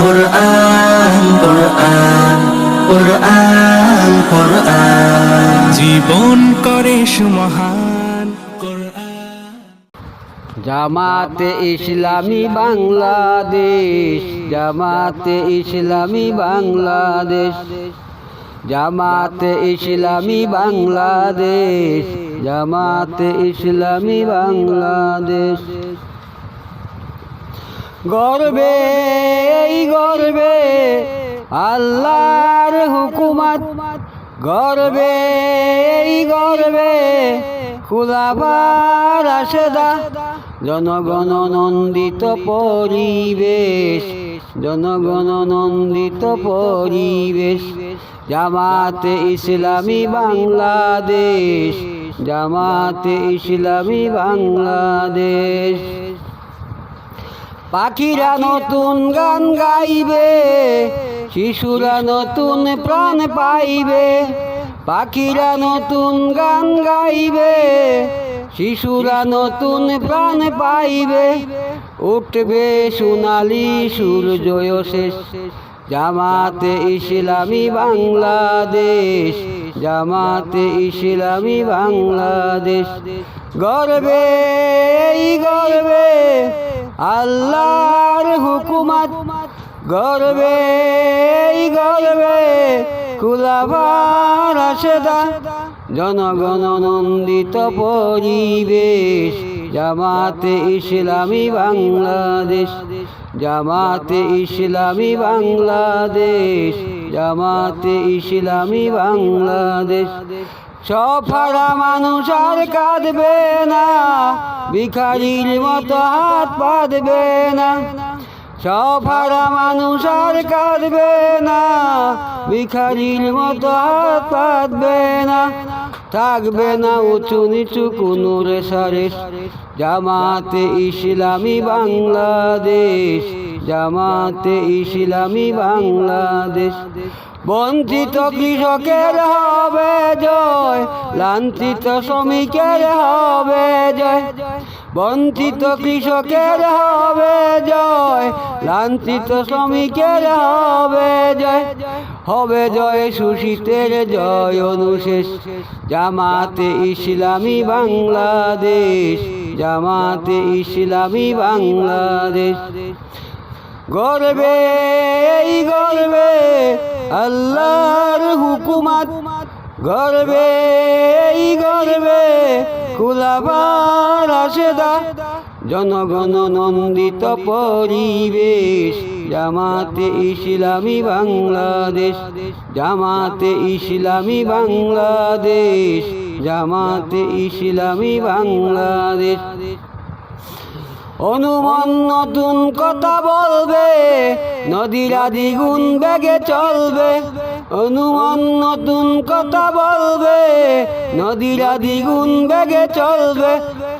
কোরআন কোরআন কোরআন কোরআন জীবন করে সুমহান কোরআন জামাতে ইসলামী বাংলাদেশ জামাতে ইসলামী বাংলাদেশ জামাতে ইসলামী বাংলাদেশ জামাতে ইসলামী বাংলাদেশ। গর্বে, এই গর্বে, আল্লাহর হুকুমত। গর্বে, এই গর্বে খুলাবার আশেদা জনগণ নন্দিত পরিবেশ, জনগণ নন্দিত পরিবেশ। জামাতে ইসলামী বাংলাদেশ, জামাতে ইসলামী বাংলাদেশ। পাখিরা নতুন গান গাইবে, শিশুরা নতুন প্রাণ পাইবে। পাখিরা নতুন গান গাইবে, শিশুরা নতুন প্রাণ পাইবে। উঠবে সোনালি সূর্য শেষ। জামাতে ইসলামী বাংলাদেশ, জামাতে ইসলামী বাংলাদেশ। গর্বে গর্বে আল্লাহর হুকুমত গর্বে গর্বে কুলাবার আসেদা জনগণ নন্দিত পরিবেশ। জামাতে ইসলামী বাংলাদেশ, জামাতে ইসলামী বাংলাদেশ, জামাতে ইসলামী বাংলাদেশ। সফারা মানুষ আর কাঁদবে না, ভিখারির মতো হাত পাতবে না। সফারা মানুষ আর কাঁদবে না, ভিখারির মতো হাত পাতবে না, থাকবে না উঁচু নিচু কোনো রেশারেশ জামাতে ইসলামী বাংলাদেশ, জামাতে ইসলামী বাংলাদেশ। বঞ্চিত কৃষকের হবে জয়, লাঞ্ছিত শ্রমিকের হবে জয়। বঞ্চিত কৃষকের হবে জয়, লাঞ্ছিত শ্রমিকের হবে জয় হবে জয় সুশীতের জয় অনুশেষ। জামাতে ইসলামী বাংলাদেশ, জামাতে ইসলামী বাংলাদেশ। গর্বে, এই গর্বে আল্লাহর হুকুমত। গর্বে, এই গর্বে কুলাবার আশেদা জনগণ নন্দিত পরিবেশ, জামাতে ইসলামী বাংলাদেশ, জামাতে ইসলামী বাংলাদেশ, জামাতে ইসলামী বাংলাদেশ। অনুমান নতুন কথা বলবে, নদীরা দ্বিগুণ বেগে চলবে। অনুমান নতুন কথা বলবে, নদীরা দ্বিগুণ বেগে চলবে।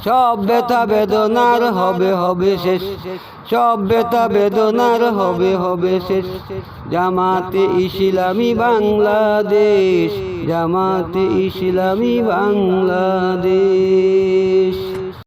সব ব্যথা বেদনার হবে হবে শেষ। সব ব্যথা বেদনার হবে হবে শেষ। জামাতে ইসলামী বাংলাদেশ, জামাতে ইসলামী বাংলাদেশ।